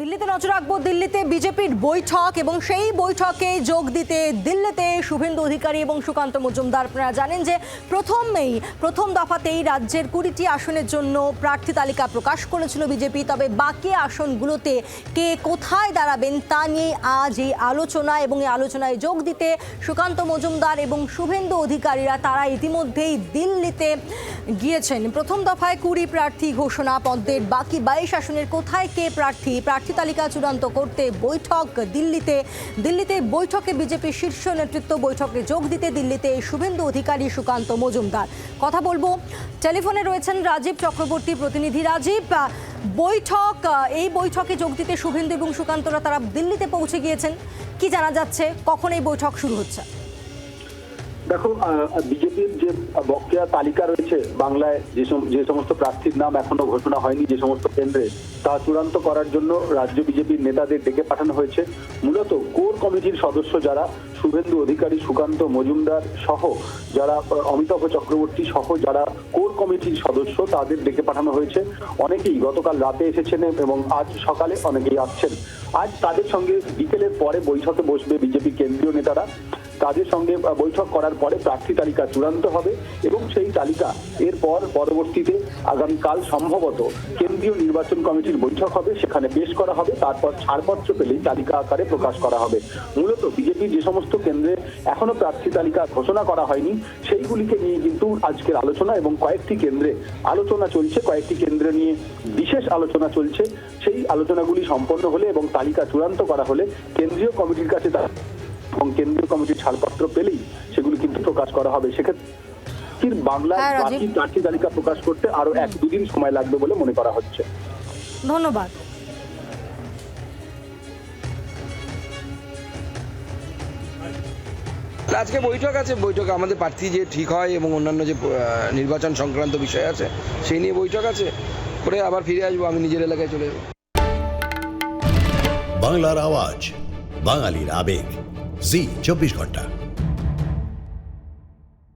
দিল্লিতে নজর রাখব। দিল্লিতে বিজেপির বৈঠক এবং সেই বৈঠকে যোগ দিতে দিল্লিতে শুভেন্দু অধিকারী এবং সুকান্ত মজুমদার। আপনারা জানেন যে প্রথমেই, প্রথম দফাতেই রাজ্যের কুড়িটি আসনের জন্য প্রার্থী তালিকা প্রকাশ করেছিল বিজেপি। তবে বাকি আসনগুলোতে কে কোথায় দাঁড়াবেন তা নিয়ে আজ এই আলোচনা এবং এই আলোচনায় যোগ দিতে সুকান্ত মজুমদার এবং শুভেন্দু অধিকারীরা তারা ইতিমধ্যেই দিল্লিতে গিয়েছেন। প্রথম দফায় কুড়ি প্রার্থী ঘোষণা পদ্মের বাকি বাইশ আসনের কোথায় কে প্রার্থী? প্রার্থী তালিকা চূড়ান্ত করতে বৈঠক দিল্লিতে। দিল্লিতে বৈঠকে বিজেপির শীর্ষ নেতৃত্ব বৈঠকে যোগ দিতে দিল্লিতে শুভেন্দু অধিকারী সুকান্ত মজুমদার। কথা বলব, টেলিফোনে রয়েছেন রাজীব চক্রবর্তী প্রতিনিধি। রাজীব বৈঠক এই বৈঠকে যোগ দিতে শুভেন্দু এবং সুকান্তরা তারা দিল্লিতে পৌঁছে গিয়েছেন। কি জানা যাচ্ছে? কখন এই বৈঠক শুরু হচ্ছে? দেখো বিজেপির যে বকেয়া তালিকা রয়েছে বাংলায়, যে সমস্ত প্রার্থীর নাম এখনও ঘোষণা হয়নি, যে সমস্ত কেন্দ্রে, তা চূড়ান্ত করার জন্য রাজ্য বিজেপির নেতাদের ডেকে পাঠানো হয়েছে। মূলত কোর কমিটির সদস্য যারা, শুভেন্দু অধিকারী, সুকান্ত মজুমদার সহ যারা অমিতাভ চক্রবর্তী সহ যারা কোর কমিটির সদস্য, তাদের ডেকে পাঠানো হয়েছে। অনেকেই গতকাল রাতে এসেছেন এবং আজ সকালে অনেকেই আসছেন। আজ তাদের সঙ্গে বিকেলের পরে বৈঠকে বসবে বিজেপি কেন্দ্রীয় নেতারা। তাদের সঙ্গে বৈঠক করার পরে প্রার্থী তালিকা চূড়ান্ত হবে এবং সেই তালিকা এরপর পরবর্তীতে আগামীকাল সম্ভবত কেন্দ্রীয় নির্বাচন কমিটির বৈঠক হবে, সেখানে পেশ করা হবে, তারপর ছাড়পত্র পেলেই তালিকা আকারে প্রকাশ করা হবে। মূলত বিজেপির যে সমস্ত কেন্দ্রে এখনও প্রার্থী তালিকা ঘোষণা করা হয়নি, সেইগুলিকে নিয়ে কিন্তু আজকের আলোচনা এবং কয়েকটি কেন্দ্রে আলোচনা চলছে, কয়েকটি কেন্দ্র নিয়ে বিশেষ আলোচনা চলছে। সেই আলোচনাগুলি সম্পন্ন হলে এবং তালিকা চূড়ান্ত করা হলে কেন্দ্রীয় কমিটির কাছে তা এবং কেন্দ্রীয় কমিটির ছাড়পত্র পেলেই সেগুলি কিন্তু প্রকাশ করা হবে। সেক্ষেত্রে বাংলায় হ্যাঁ, বাকি প্রার্থী তালিকা প্রকাশ করতে আরও এক দুদিন সময় লাগবে বলে মনে করা হচ্ছে। ধন্যবাদ। আজকে বৈঠক আছে বৈঠকে আমাদের প্রার্থী যে ঠিক হয় এবং অন্যান্য যে নির্বাচন সংক্রান্ত বিষয় আছে সেই নিয়ে বৈঠক আছে। করে আবার ফিরে আসব আমি নিজের এলাকায় চলে যাব। বাংলার আওয়াজ বাঙালির আবেগ। जी चौबीस घंटा।